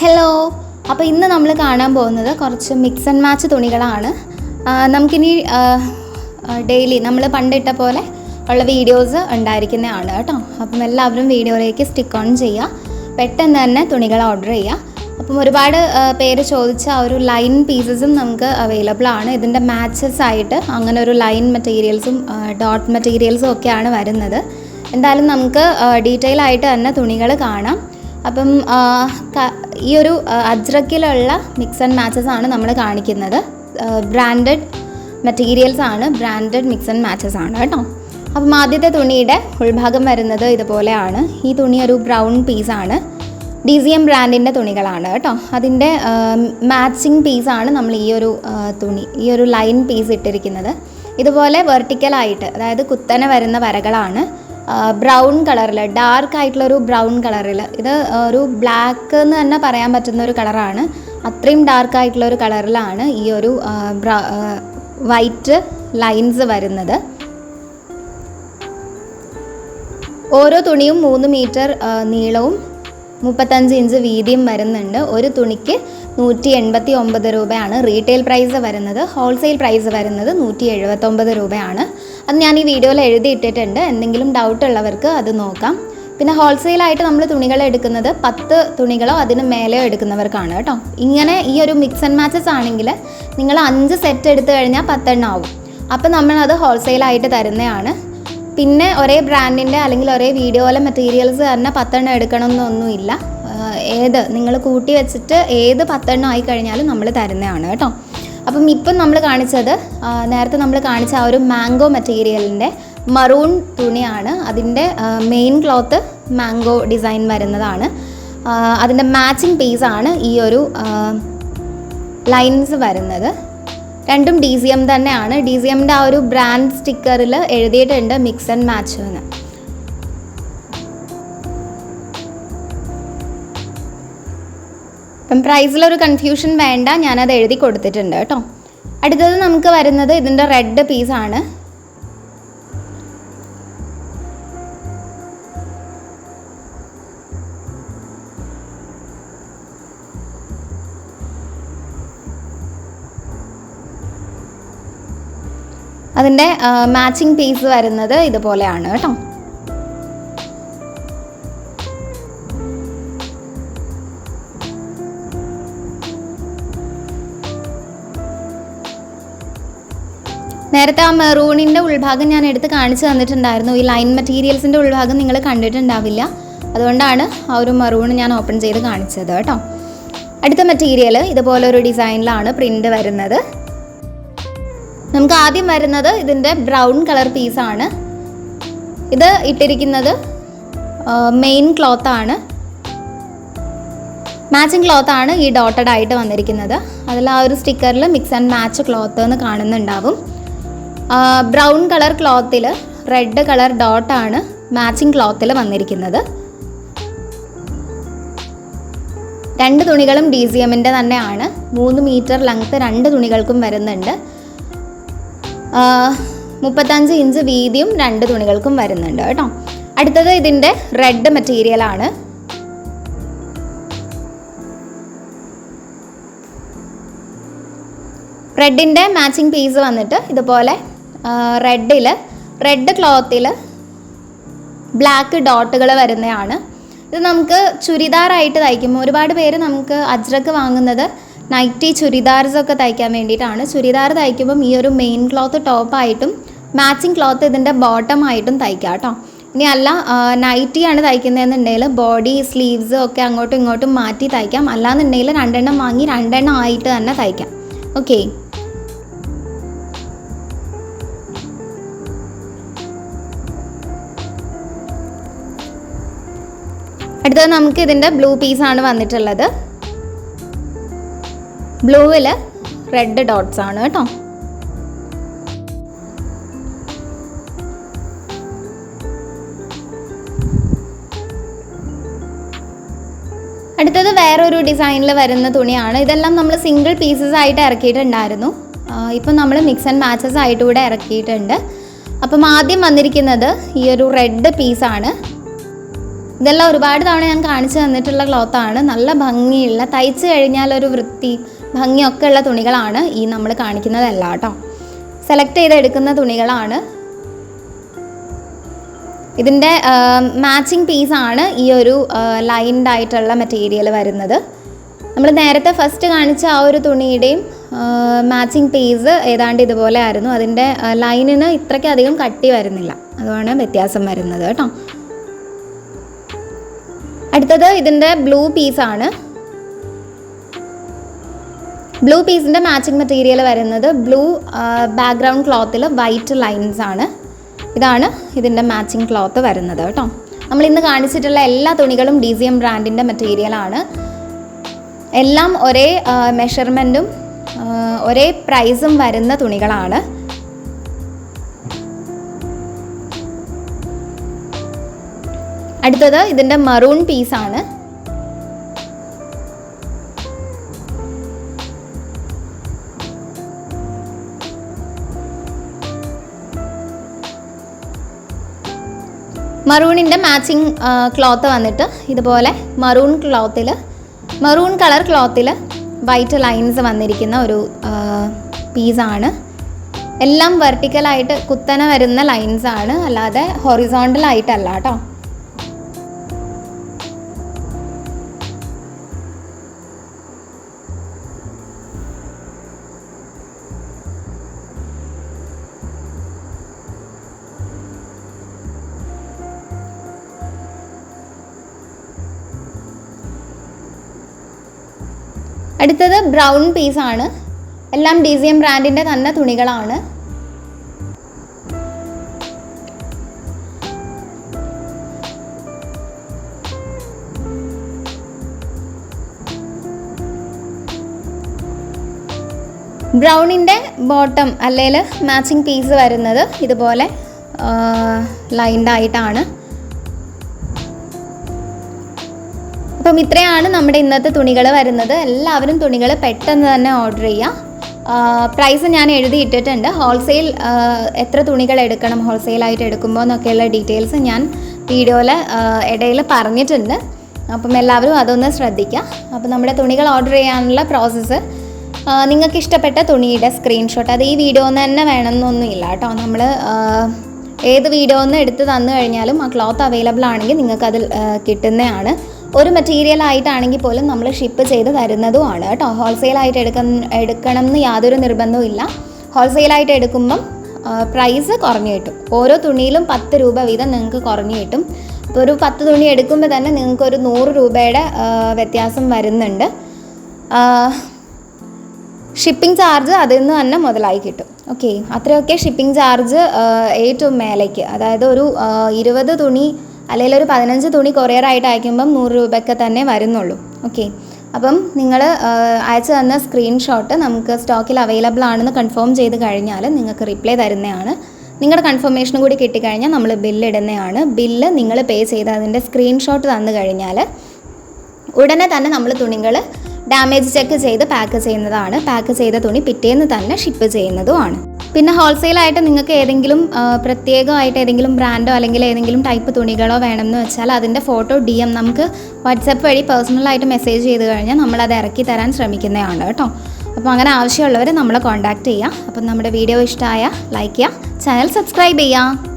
Hello അപ്പോൾ ഇന്ന് നമ്മൾ കാണാൻ പോകുന്നത് കുറച്ച് മിക്സ് ആൻഡ് മാച്ച് തുണികളാണ്. നമുക്കിനി ഡെയിലി നമ്മൾ പണ്ടിട്ട പോലെ ഉള്ള വീഡിയോസ് ഉണ്ടായിരിക്കുന്നതാണ് കേട്ടോ. അപ്പം എല്ലാവരും വീഡിയോയിലേക്ക് സ്റ്റിക്ക് ഓൺ ചെയ്യുക. പെട്ടെന്ന് തന്നെ തുണികൾ ഓർഡർ ചെയ്യുക. അപ്പം ഒരുപാട് പേര് ചോദിച്ച ആ ഒരു ലൈൻ പീസസും നമുക്ക് അവൈലബിൾ ആണ്. ഇതിന്റെ മാച്ചസ് ആയിട്ട് അങ്ങനെ ഒരു ലൈൻ മെറ്റീരിയൽസും ഡോട്ട് മെറ്റീരിയൽസും ഒക്കെയാണ് വരുന്നത്. എന്തായാലും നമുക്ക് ഡീറ്റെയിൽ ആയിട്ട് തന്നെ തുണികൾ കാണാം. അപ്പം ഈ ഒരു അജ്രക്കിലുള്ള മിക്സ് ആൻഡ് മാച്ചസ് ആണ് നമ്മൾ കാണിക്കുന്നത്. ബ്രാൻഡഡ് മെറ്റീരിയൽസ് ആണ് ബ്രാൻഡഡ് മിക്സ് ആൻഡ് മാച്ചസ് ആണ് കേട്ടോ. അപ്പം ആദ്യത്തെ തുണിയുടെ ഉൾഭാഗം വരുന്നത് ഇതുപോലെയാണ്. ഈ തുണി ഒരു ബ്രൗൺ പീസാണ് ഡി സി എം ബ്രാൻഡിന്റെ തുണികളാണ് കേട്ടോ. അതിന്റെ മാച്ചിങ് പീസാണ് നമ്മൾ ഈ ഒരു തുണി ഈ ഒരു ലൈൻ പീസ് ഇട്ടിരിക്കുന്നത്. ഇതുപോലെ വെർട്ടിക്കലായിട്ട് അതായത് കുത്തനെ വരുന്ന വരകളാണ്. ബ്രൗൺ കളറിൽ ഡാർക്ക് ആയിട്ടുള്ളൊരു ബ്രൗൺ കളറിൽ ഇത് ഒരു ബ്ലാക്ക് എന്ന് തന്നെ പറയാൻ പറ്റുന്ന ഒരു കളറാണ് അത്രയും ഡാർക്ക് ആയിട്ടുള്ള ഒരു കളറിലാണ് ഈ ഒരു വൈറ്റ് ലൈൻസ് വരുന്നത്. ഓരോ തുണിയും മൂന്ന് മീറ്റർ നീളവും മുപ്പത്തഞ്ച് ഇഞ്ച് വീതിയും വരുന്നുണ്ട്. ഒരു തുണിക്ക് നൂറ്റി എൺപത്തി ഒമ്പത് രൂപയാണ്. റീറ്റെയിൽ പ്രൈസ് വരുന്നത്. ഹോൾസെയിൽ പ്രൈസ് വരുന്നത് നൂറ്റി എഴുപത്തൊമ്പത് രൂപയാണ്. അത് ഞാൻ ഈ വീഡിയോയിൽ എഴുതിയിട്ടിട്ടുണ്ട്. എന്തെങ്കിലും ഡൗട്ട് ഉള്ളവർക്ക് അത് നോക്കാം. പിന്നെ ഹോൾസെയിലായിട്ട് നമ്മൾ തുണികൾ എടുക്കുന്നത് പത്ത് തുണികളോ അതിന് മേലെയോ എടുക്കുന്നവർക്കാണ് കേട്ടോ. ഇങ്ങനെ ഈ ഒരു മിക്സ് ആൻഡ് മാച്ചസ് ആണെങ്കിൽ നിങ്ങൾ അഞ്ച് സെറ്റ് എടുത്തു കഴിഞ്ഞാൽ പത്തെണ്ണം ആവും. അപ്പോൾ നമ്മളത് ഹോൾസെയിലായിട്ട് തരുന്നതാണ്. പിന്നെ ഒരേ ബ്രാൻഡിന്റെ അല്ലെങ്കിൽ ഒരേ വീഡിയോയിലെ മെറ്റീരിയൽസ് തന്നെ പത്തെണ്ണം എടുക്കണമെന്നൊന്നുമില്ല ഏത്? നിങ്ങൾ കൂട്ടി വെച്ചിട്ട് ഏത് പത്തെണ്ണം ആയി കഴിഞ്ഞാലും നമ്മൾ തരുന്നതാണ് കേട്ടോ. അപ്പം ഇപ്പം നമ്മൾ കാണിച്ചത് നേരത്തെ നമ്മൾ കാണിച്ച ആ ഒരു മാംഗോ മെറ്റീരിയലിന്റെ മറൂൺ തുണിയാണ്. അതിന്റെ മെയിൻ ക്ലോത്ത് മാംഗോ ഡിസൈൻ വരുന്നതാണ്. അതിന്റെ മാച്ചിങ് പീസാണ് ഈ ഒരു ലൈൻസ് വരുന്നത്. രണ്ടും ഡി സി എം തന്നെയാണ്. ഡി സി എമ്മിന്റെ ആ ഒരു ബ്രാൻഡ് സ്റ്റിക്കറിൽ എഴുതിയിട്ടുണ്ട് മിക്സ് ആൻഡ് മാച്ച് എന്ന്. അപ്പം പ്രൈസിലൊരു കൺഫ്യൂഷൻ വേണ്ട ഞാനത് എഴുതി കൊടുത്തിട്ടുണ്ട് കേട്ടോ. അടുത്തത് നമുക്ക് വരുന്നത് ഇതിന്റെ റെഡ് പീസാണ് അതിന്റെ മാച്ചിങ് പീസ് വരുന്നത് ഇതുപോലെയാണ് കേട്ടോ. നേരത്തെ ആ മെറൂണിന്റെ ഉൾഭാഗം ഞാൻ എടുത്ത് കാണിച്ചു തന്നിട്ടുണ്ടായിരുന്നു. ഈ ലൈൻ മെറ്റീരിയൽസിന്റെ ഉൾഭാഗം നിങ്ങൾ കണ്ടിട്ടുണ്ടാവില്ല. അതുകൊണ്ടാണ് ആ ഒരു മെറൂൺ ഞാൻ ഓപ്പൺ ചെയ്ത് കാണിച്ചത് കേട്ടോ. അടുത്ത മെറ്റീരിയൽ ഇതുപോലെ ഒരു ഡിസൈനിലാണ് പ്രിന്റ് വരുന്നത്. നമുക്ക് ആദ്യം വരുന്നത് ഇതിന്റെ ബ്രൗൺ കളർ പീസാണ് ഇത് ഇട്ടിരിക്കുന്നത് മെയിൻ ക്ലോത്താണ് മാച്ചിങ് ക്ലോത്താണ് ഈ ഡോട്ടഡ് ആയിട്ട് വന്നിരിക്കുന്നത്. അതിൽ ആ ഒരു സ്റ്റിക്കറിൽ മിക്സ് ആൻഡ് മാച്ച് ക്ലോത്ത് എന്ന് കാണുന്നുണ്ടാവും. ബ്രൗൺ കളർ ക്ലോത്തിൽ റെഡ് കളർ ഡോട്ടാണ് മാച്ചിങ് ക്ലോത്തിൽ വന്നിരിക്കുന്നത്. രണ്ട് തുണികളും ഡി സി എമ്മിന്റെ തന്നെയാണ്. മൂന്ന് മീറ്റർ ലെങ്ത്ത് രണ്ട് തുണികൾക്കും വരുന്നുണ്ട്. മുപ്പത്തഞ്ച് ഇഞ്ച് വീതിയും രണ്ട് തുണികൾക്കും വരുന്നുണ്ട് കേട്ടോ. അടുത്തത് ഇതിന്റെ റെഡ് മെറ്റീരിയലാണ് റെഡിന്റെ മാച്ചിങ് പീസ് വന്നിട്ട് ഇതുപോലെ റെഡിൽ റെഡ് ക്ലോത്തിൽ ബ്ലാക്ക് ഡോട്ടുകൾ വരുന്നതാണ് ഇത് നമുക്ക് ചുരിദാറായിട്ട് തയ്ക്കുമ്പോൾ ഒരുപാട് പേര് നമുക്ക് അജ്രക്ക് വാങ്ങുന്നത് നൈറ്റി ചുരിദാർസൊക്കെ തയ്ക്കാൻ വേണ്ടിയിട്ടാണ്. ചുരിദാർ തയ്ക്കുമ്പം ഈ ഒരു മെയിൻ ക്ലോത്ത് ടോപ്പായിട്ടും മാച്ചിങ് ക്ലോത്ത് ഇതിന്റെ ബോട്ടം ആയിട്ടും തയ്ക്കാം കേട്ടോ. ഇനി അല്ല നൈറ്റിയാണ് തയ്ക്കുന്നതെന്നുണ്ടെങ്കിൽ ബോഡി സ്ലീവ്സ് ഒക്കെ അങ്ങോട്ടും ഇങ്ങോട്ടും മാറ്റി തയ്ക്കാം. അല്ലാന്നുണ്ടെങ്കിൽ രണ്ടെണ്ണം വാങ്ങി രണ്ടെണ്ണം ആയിട്ട് തന്നെ തയ്ക്കാം. ഓക്കെ. അടുത്തത് നമുക്ക് ഇതിന്റെ ബ്ലൂ പീസ് ആണ് വന്നിട്ടുള്ളത്. ബ്ലൂവിൽ റെഡ് ഡോട്ട്സ് ആണ് കേട്ടോ. അടുത്തത് വേറൊരു ഡിസൈനിൽ വരുന്ന തുണിയാണ്. ഇതെല്ലാം നമ്മൾ സിംഗിൾ പീസസ് ആയിട്ട് ഇറക്കിയിട്ടുണ്ടായിരുന്നു. ഇപ്പം നമ്മൾ മിക്സ് ആൻഡ് മാച്ചസ് ആയിട്ട് കൂടെ ഇറക്കിയിട്ടുണ്ട്. അപ്പം ആദ്യം വന്നിരിക്കുന്നത് ഈ ഒരു റെഡ് പീസാണ് ഇതെല്ലാം ഒരുപാട് തവണ ഞാൻ കാണിച്ചു തന്നിട്ടുള്ള ക്ലോത്താണ് നല്ല ഭംഗിയുള്ള തയ്ച്ച് കഴിഞ്ഞാൽ ഒരു വൃത്തി ഭംഗിയൊക്കെ ഉള്ള തുണികളാണ് ഈ നമ്മൾ കാണിക്കുന്നതല്ല കേട്ടോ. സെലക്ട് ചെയ്തെടുക്കുന്ന തുണികളാണ്. ഇതിന്റെ മാച്ചിങ് പീസാണ് ഈ ഒരു ലൈൻഡ് ആയിട്ടുള്ള മെറ്റീരിയൽ വരുന്നത്. നമ്മൾ നേരത്തെ ഫസ്റ്റ് കാണിച്ച ആ ഒരു തുണിയുടെയും മാച്ചിങ് പീസ് ഏതാണ്ട് ഇതുപോലെ ആയിരുന്നു. അതിന്റെ ലൈനിന് ഇത്രയ്ക്കധികം കട്ടി വരുന്നില്ല. അതുമാണ് വ്യത്യാസം വരുന്നത് കേട്ടോ. അടുത്തത് ഇതിന്റെ ബ്ലൂ പീസാണ് ബ്ലൂ പീസിന്റെ മാച്ചിങ് മെറ്റീരിയൽ വരുന്നത് ബ്ലൂ ബാക്ക്ഗ്രൗണ്ട് ക്ലോത്തിൽ വൈറ്റ് ലൈൻസ് ആണ്. ഇതാണ് ഇതിന്റെ മാച്ചിങ് ക്ലോത്ത് വരുന്നത് കേട്ടോ. നമ്മൾ ഇന്ന് കാണിച്ചിട്ടുള്ള എല്ലാ തുണികളും ഡി സി എം ബ്രാൻഡിന്റെ മെറ്റീരിയലാണ് എല്ലാം ഒരേ മെഷർമെന്റും ഒരേ പ്രൈസും വരുന്ന തുണികളാണ്. അടുത്തത് ഇതിന്റെ മറൂൺ പീസാണ് മറൂണിന്റെ മാച്ചിങ് ക്ലോത്ത് വന്നിട്ട് ഇതുപോലെ മറൂൺ ക്ലോത്തിൽ മറൂൺ കളർ ക്ലോത്തിൽ വൈറ്റ് ലൈൻസ് വന്നിരിക്കുന്ന ഒരു പീസാണ് എല്ലാം വെർട്ടിക്കലായിട്ട് കുത്തനെ വരുന്ന ലൈൻസാണ് അല്ലാതെ ഹൊറിസോണ്ടലായിട്ടല്ല കേട്ടോ. അടുത്തത് ബ്രൗൺ പീസ് ആണ്. എല്ലാം ഡി സി എം ബ്രാൻഡിന്റെ തന്നെ തുണികളാണ്. ബ്രൗണിന്റെ ബോട്ടം അല്ലെങ്കിൽ മാച്ചിങ് പീസ് വരുന്നത് ഇതുപോലെ ലൈൻഡ് ആയിട്ടാണ്. അപ്പം ഇത്രയാണ് നമ്മുടെ ഇന്നത്തെ തുണികൾ വരുന്നത്. എല്ലാവരും തുണികൾ പെട്ടെന്ന് തന്നെ ഓർഡർ ചെയ്യുക പ്രൈസ് ഞാൻ എഴുതിയിട്ടിട്ടുണ്ട് ഹോൾസെയിൽ എത്ര തുണികൾ എടുക്കണം ഹോൾസെയിലായിട്ട് എടുക്കുമ്പോൾ എന്നൊക്കെയുള്ള ഡീറ്റെയിൽസ് ഞാൻ വീഡിയോയിൽ ഇടയിൽ പറഞ്ഞിട്ടുണ്ട്. അപ്പം എല്ലാവരും അതൊന്ന് ശ്രദ്ധിക്കുക അപ്പം നമ്മുടെ തുണികൾ ഓർഡർ ചെയ്യാനുള്ള പ്രോസസ്സ് നിങ്ങൾക്ക് ഇഷ്ടപ്പെട്ട തുണിയുടെ സ്ക്രീൻഷോട്ട് അത് ഈ വീഡിയോ തന്നെ വേണമെന്നൊന്നുമില്ല കേട്ടോ. നമ്മൾ ഏത് വീഡിയോ ഒന്ന് എടുത്ത് തന്നു കഴിഞ്ഞാലും ആ ക്ലോത്ത് അവൈലബിൾ ആണെങ്കിൽ നിങ്ങൾക്ക് കിട്ടുന്നതാണ്. ഒരു മെറ്റീരിയൽ ആയിട്ടാണെങ്കിൽ പോലും നമ്മൾ ഷിപ്പ് ചെയ്ത് തരുന്നതുമാണ്. കേട്ടോ. ഹോൾസെയിലായിട്ട് എടുക്ക എടുക്കണം എന്ന് യാതൊരു നിർബന്ധവും ഇല്ല. ഹോൾസെയിലായിട്ട് എടുക്കുമ്പം പ്രൈസ് കുറഞ്ഞു കിട്ടും. ഓരോ തുണിയിലും പത്ത് രൂപ വീതം നിങ്ങൾക്ക് കുറഞ്ഞു കിട്ടും. അപ്പോൾ ഒരു പത്ത് തുണി എടുക്കുമ്പോൾ തന്നെ നിങ്ങൾക്ക് ഒരു നൂറ് രൂപയുടെ വ്യത്യാസം വരുന്നുണ്ട്. ഷിപ്പിംഗ് ചാർജ് അതിൽ നിന്ന് തന്നെ മുതലായി കിട്ടും. ഓക്കെ അത്രയൊക്കെ ഷിപ്പിംഗ് ചാർജ് ഏറ്റവും മേലേക്ക്. അതായത് ഒരു ഇരുപത് തുണി അല്ലെങ്കിൽ ഒരു പതിനഞ്ച് തുണി കൊറിയർ ആയിട്ട് അയക്കുമ്പം നൂറ് രൂപയൊക്കെ തന്നെ വരുന്നുള്ളൂ. ഓക്കെ അപ്പം നിങ്ങൾ അയച്ചു തന്ന സ്ക്രീൻഷോട്ട് നമുക്ക് സ്റ്റോക്കിൽ അവൈലബിൾ ആണെന്ന് കൺഫേം ചെയ്ത് കഴിഞ്ഞാൽ നിങ്ങൾക്ക് റിപ്ലൈ തരുന്നതാണ്. നിങ്ങളുടെ കൺഫർമേഷനും കൂടി കിട്ടിക്കഴിഞ്ഞാൽ നമ്മൾ ബില്ല് ഇടുന്നതാണ്. ബില്ല് നിങ്ങൾ പേ ചെയ്ത് അതിന്റെ സ്ക്രീൻഷോട്ട് തന്നു കഴിഞ്ഞാൽ ഉടനെ തന്നെ നമ്മൾ തുണികൾ ഡാമേജ് ചെക്ക് ചെയ്ത് പാക്ക് ചെയ്യുന്നതാണ്. പാക്ക് ചെയ്ത തുണി പിറ്റേന്ന് തന്നെ ഷിപ്പ് ചെയ്യുന്നതുമാണ്. പിന്നെ ഹോൾസെയിലായിട്ട് നിങ്ങൾക്ക് ഏതെങ്കിലും പ്രത്യേകമായിട്ട് ഏതെങ്കിലും ബ്രാൻഡോ അല്ലെങ്കിൽ ഏതെങ്കിലും ടൈപ്പ് തുണികളോ വേണമെന്ന് വെച്ചാൽ അതിന്റെ ഫോട്ടോ ഡി എം നമുക്ക് വാട്സപ്പ് വഴി പേഴ്സണലായിട്ട് മെസ്സേജ് ചെയ്ത് കഴിഞ്ഞാൽ നമ്മളത് ഇറക്കി തരാൻ ശ്രമിക്കുന്നതാണ് കേട്ടോ. അപ്പോൾ അങ്ങനെ ആവശ്യമുള്ളവർ നമ്മളെ കോൺടാക്റ്റ് ചെയ്യുക. അപ്പം നമ്മുടെ വീഡിയോ ഇഷ്ടമായ ലൈക്ക് ചെയ്യുക. ചാനൽ സബ്സ്ക്രൈബ് ചെയ്യുക.